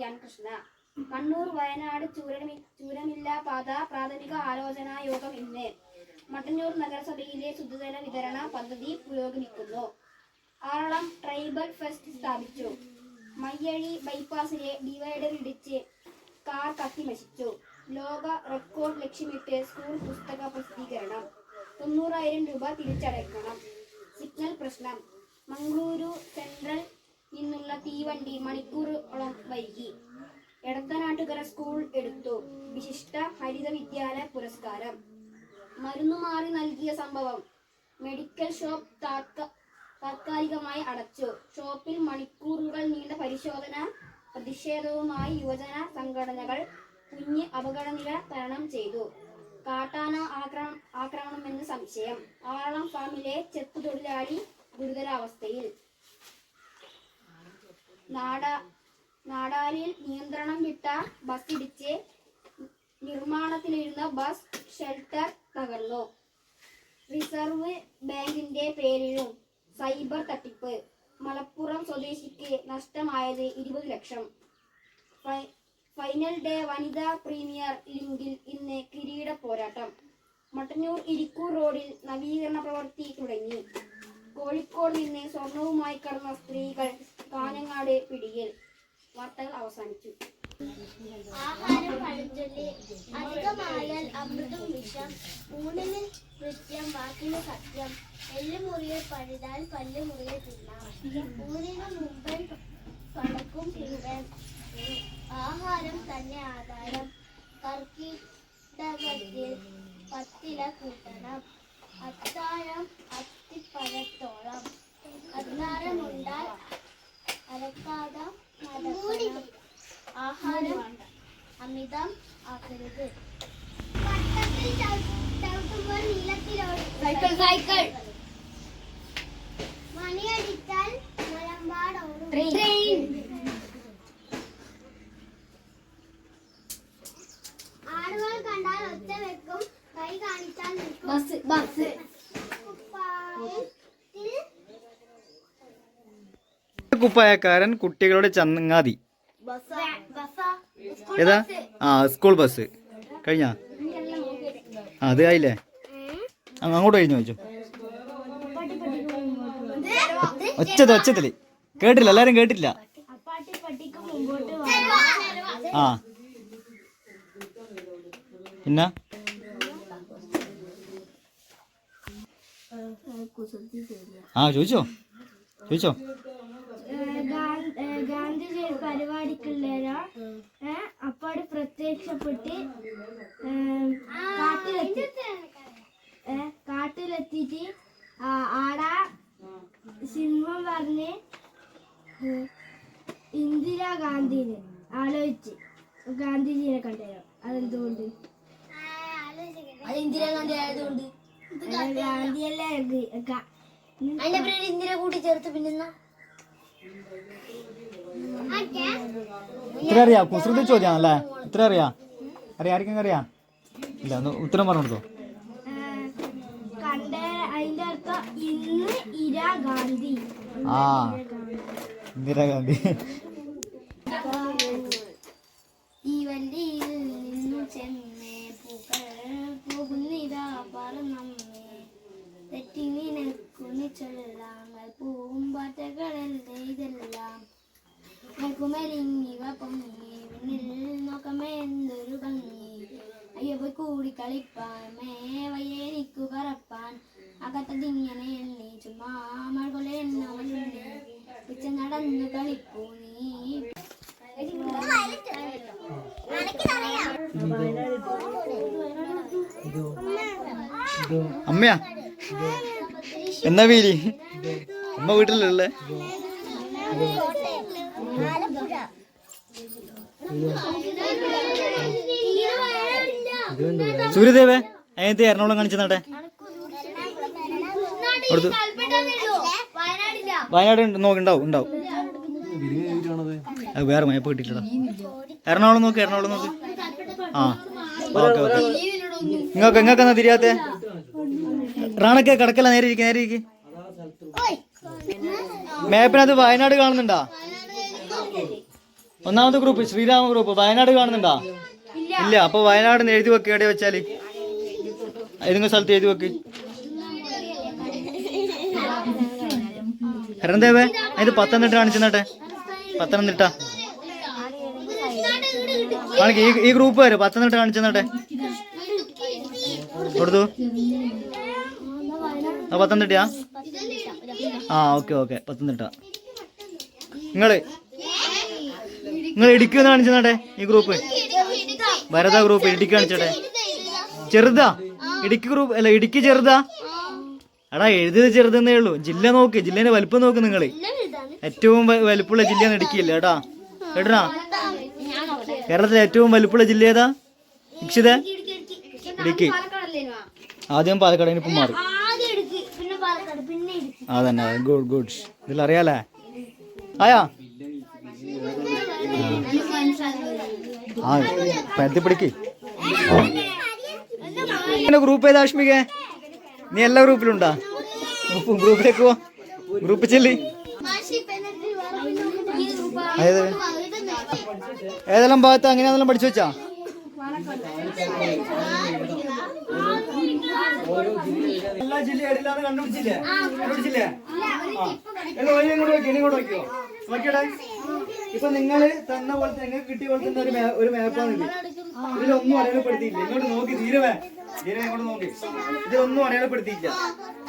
ധ്യാൻ കൃഷ്ണ. കണ്ണൂർ വയനാട് ചൂരമി ചൂരമില്ല പാത പ്രാഥമിക ആലോചനാ യോഗം ഇന്ന്. മട്ടന്നൂർ നഗരസഭയിലെ ശുദ്ധജല വിതരണ പദ്ധതി പുരോഗമിക്കുന്നു. ആറളം ട്രൈബൽ ഫെസ്റ്റ് സ്ഥാപിച്ചു. മയ്യഴി ബൈപ്പാസിലെ ഡിവൈഡർ ഇടിച്ച് കാർ കത്തി നശിച്ചു. ലോക റെക്കോർഡ് ലക്ഷ്യമിട്ട് സ്കൂൾ പുസ്തക പ്രസിദ്ധീകരണം. തൊണ്ണൂറായിരം രൂപ തിരിച്ചടയ്ക്കണം. സിഗ്നൽ പ്രശ്നം. മംഗളൂരു സെൻട്രൽ നിന്നുള്ള തീവണ്ടി മണിക്കൂറോളം വൈകി. എടത്തനാട്ടുകര സ്കൂൾ എടുത്തു. വിശിഷ്ട ഹരിത വിദ്യാലയ പുരസ്കാരം. മരുന്നു മാറി നൽകിയ സംഭവം മെഡിക്കൽ ഷോപ്പ് താത്ക- താത്കാലികമായി അടച്ചു. ഷോപ്പിൽ മണിക്കൂറുകൾ നീണ്ട പരിശോധന പ്രതിഷേധവുമായി യുവജന സംഘടനകൾ കുഞ്ഞ് അപകടനില തരണം ചെയ്തു. കാട്ടാന ആക്രമ ആക്രമണമെന്ന് സംശയം. ആറളം ഫാമിലെ ചെത്തു തൊഴിലാളി ഗുരുതരാവസ്ഥയിൽ. നാട നാടാലിൽ നിയന്ത്രണം വിട്ട ബസ് ഇടിച്ച് നിർമ്മാണത്തിലിരുന്ന ബസ് ഷെൽട്ടർ തകർന്നു. റിസർവ് ബാങ്കിന്റെ പേരിലും സൈബർ തട്ടിപ്പ്. മലപ്പുറം സ്വദേശിക്ക് നഷ്ടമായത് ഇരുപത് ലക്ഷം. ഫൈനൽ ഡേ വനിതാ പ്രീമിയർ ലീഗിൽ ഇന്ന് കിരീട പോരാട്ടം. മട്ടന്നൂർ ഇരിക്കൂർ റോഡിൽ നവീകരണ പ്രവൃത്തി തുടങ്ങി. കോഴിക്കോട് നിന്ന് സ്വർണവുമായി കടന്ന സ്ത്രീകൾ കാഞ്ഞങ്ങാട് പിടിയിൽ വാർത്തകൾ അവസാനിച്ചു. ആഹാരം അമൃതും വിഷം സത്യം പടക്കും ആഹാരം തന്നെ ആധാരം. കർക്കിടകത്തിൽ പത്തില കൂട്ടണം. അത്താഴം അത്തിപ്പഴത്തോളം അത്താഴമുണ്ടാൽ അരക്കാത നടക്കണം. ആഹാരം അമിതം ആക്കരുത്. സൈക്കിൾ സൈക്കിൾ ബസ് ബസ് കുപ്പായക്കാരൻ കുട്ടികളുടെ ചങ്ങാതി. ഏതാ? ആ സ്കൂൾ ബസ്. കഴിഞ്ഞ? അത് ആയില്ലേ? അങ്ങോട്ട് കഴിഞ്ഞു ചോദിച്ചു? ഒച്ചത് ഒച്ചത്തിൽ കേട്ടില്ല എല്ലാരും കേട്ടില്ല. ആ. പിന്നെ? ആ ചോദിച്ചോ? ചോദിച്ചോ? ഗാന്ധിജി അപ്പാട് പ്രത്യക്ഷപ്പെട്ട് കാട്ടിലെത്തി കാട്ടിലെത്തിയിട്ട് ആടാ സിംഹം പറഞ്ഞ് ഇന്ദിരാഗാന്ധിനെ ആലോചിച്ച്. ഗാന്ധിജിനെ കണ്ടോ അതെന്തുകൊണ്ട്? അത് ഇന്ദിരാഗാന്ധി ആയതുകൊണ്ട്. അതിന്റെ പേര് ഇന്ദിര കൂട്ടി ചേർത്ത് പിന്നെന്നാ ഇത്ര അറിയാ കുസൃതി ചോദ്യാണല്ലേ? ഇത്ര അറിയാ. അറിയാ ആർക്കെങ്കിലും അറിയാ? ഇല്ല ഒന്ന് ഉത്തരം പറഞ്ഞു കൊടുത്തോ. അതിന്റെ അർത്ഥം ഇന്ന് ഇരാ ആ ഇന്ദിരാഗാന്ധി. അകത്തതിങ്ങനെ എണ്ണി ചുമ്മാ പിച്ച നടന്നു കളിപ്പൂ നീ. അമ്മയാ? എന്നാ വീലി അമ്മ വീട്ടിലല്ലേ സൂര്യദേവേ അതിനകത്ത് എറണാകുളം കാണിച്ചു നട്ടെ അടുത്ത് വയനാട് ഉണ്ട് നോക്കിണ്ടാവും ഉണ്ടാവും ഉണ്ടാവും. അത് വേറെ മയപ്പ് കിട്ടിയിട്ടില്ല എറണാകുളം നോക്ക് എറണാകുളം നോക്ക്. ആ ഓക്കെ ഓക്കെ. നിങ്ങൾക്ക് നിങ്ങൾക്ക് എന്നാ തിരിയാത്തേ? റാണൊക്കെ കിടക്കല്ല നേരെ ഇരിക്കും നേരെ ഇരിക്കും. മേപ്പിനകത്ത് വയനാട് കാണുന്നുണ്ടാ? ഒന്നാമത്തെ ഗ്രൂപ്പ് ശ്രീരാമ ഗ്രൂപ്പ് വയനാട് കാണുന്നുണ്ടാ? ഇല്ല. അപ്പൊ വയനാട് എഴുതി വെക്ക് എവിടെ വെച്ചാൽ? ഏതെങ്കിലും സ്ഥലത്ത് എഴുതി വെക്ക്. ഹരന്തേവേ അതിന് പത്തനംതിട്ട കാണിച്ചെന്നാട്ടെ? പത്തനംതിട്ട. കാണിക്ക് ഈ ഈ ഗ്രൂപ്പ് വരും പത്തനംതിട്ട കാണിച്ചെന്നാട്ടെ? കൊടുത്തു. ആ പത്തനംതിട്ടയാ? ആ ഓക്കെ ഓക്കെ പത്തനംതിട്ട. നിങ്ങൾ നിങ്ങൾ ഇടുക്കി കാണിച്ചെന്നാട്ടെ ഈ ഗ്രൂപ്പ് ഭരത ഗ്രൂപ്പ് ഇടുക്കി കാണിച്ചട്ടെ. ചെറുതാ? ഇടുക്കി ഗ്രൂപ്പ് അല്ല ഇടുക്കി ചെറുതാ? എടാ എഴുതി ചെറുതെന്നേ ഉള്ളൂ. ജില്ല നോക്ക് ജില്ലേന്റെ വലുപ്പം നോക്ക് നിങ്ങൾ. ഏറ്റവും വലുപ്പമുള്ള ജില്ലയാണ് ഇടുക്കിയല്ലേ ഏട്ടാ കേട്ടാ കേരളത്തിലെ ഏറ്റവും വലുപ്പമുള്ള ജില്ല ഏതാ? ഇക്ഷിത ഇടുക്കി ആദ്യം പാലക്കാട് ഇപ്പം മാറി. അതന്നെ ഗുഡ് ഗുഡ്. ഇതിൽ അറിയാലേ ആയാ? ആ പരത്തി പിടിക്ക് ഗ്രൂപ്പ് ഏതാ അഷ്മിക നീ എല്ലാ ഗ്രൂപ്പിലുണ്ടാ? ഗ്രൂപ്പ് ഗ്രൂപ്പിലേക്ക് പോ. ഗ്രൂപ്പ് ചെല്ലി. ഏത്? ഏതെല്ലാം ഭാഗത്ത് അങ്ങനെയാണെല്ലാം പഠിച്ചു വെച്ചാ? എല്ലാ ജില്ലയിലാണ് കണ്ടുപിടിച്ചില്ലേ? കണ്ടുപിടിച്ചില്ലേ? ഇങ്ങോട്ട് വെക്കോ ഇങ്ങോട്ട് വെക്കോ. നോക്കിയടേ. ഇപ്പൊ നിങ്ങൾ തന്ന പോലെ നിങ്ങൾക്ക് കിട്ടിയ പോലെ തന്നെ ഒരു ഒരു മാപ്പാണ് ഇത് ഇതിലൊന്നും അടയാളപ്പെടുത്തിയില്ല ഇങ്ങോട്ട് നോക്കി തീരവേ ധീരവേ ഇങ്ങോട്ട് നോക്കി ഇതിലൊന്നും അടയാളപ്പെടുത്തിയില്ല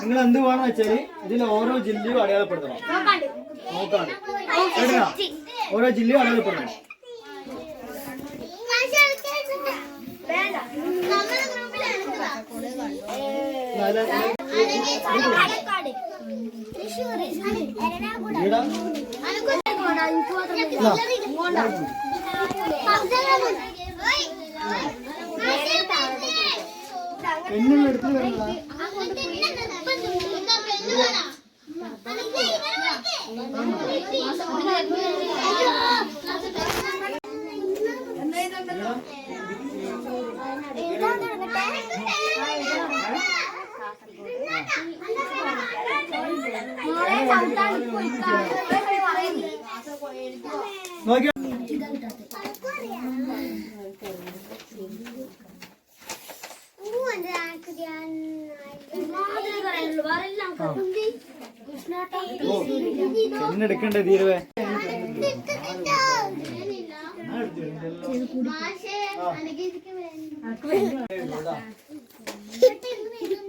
നിങ്ങൾ എന്ത് വേണം വെച്ചാൽ ഇതിൽ ഓരോ ജില്ലയും അടയാളപ്പെടുത്തണം നോക്കാണ് കേട്ടോ ഓരോ ജില്ലയും അടയാളപ്പെടുത്തണം ഇവിടെ തൃശ്ശൂർ പെണ്ണുള്ള എടുത്ത് വരുന്നതാ നോക്കിയോ ഓ പെണ്ണെടുക്കണ്ടേ തീരവേ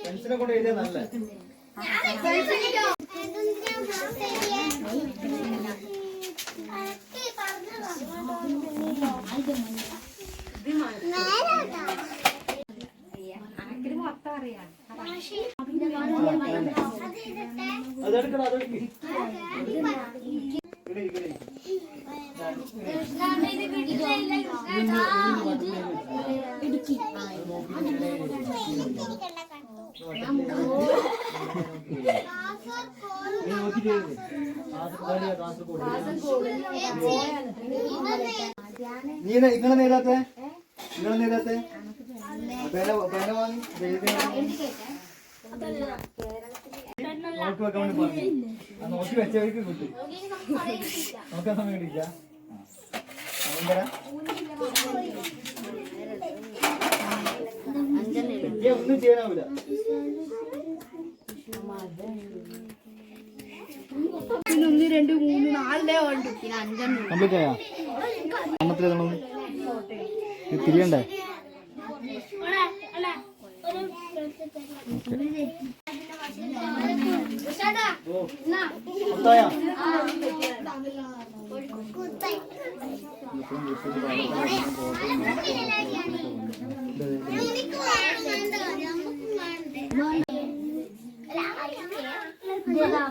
പെൻസിനെ കൊണ്ട് എഴുതിയ നല്ല 아이들 뭐냐? നീ ഇങ്ങനെ നേതാത്തെ നിങ്ങളെ നേതാത്തെ പേന പേന വാങ്ങി നോക്കി വെക്കാൻ വേണ്ടി പറഞ്ഞു. നോക്കി വെച്ചവർക്ക് കിട്ടും. നോക്കാൻ സമയം കിട്ടില്ല ഒന്നും ചെയ്യാനാവില്ല രണ്ട് മൂന്ന് നാലിലേ ഉണ്ട് പിന്നെ അഞ്ചെണ്ണം കംപ്ലീറ്റ് ആയാ അന്നത്തിൽ ഏതാണോ ഇത് തിരിയണ്ടേ? ഓ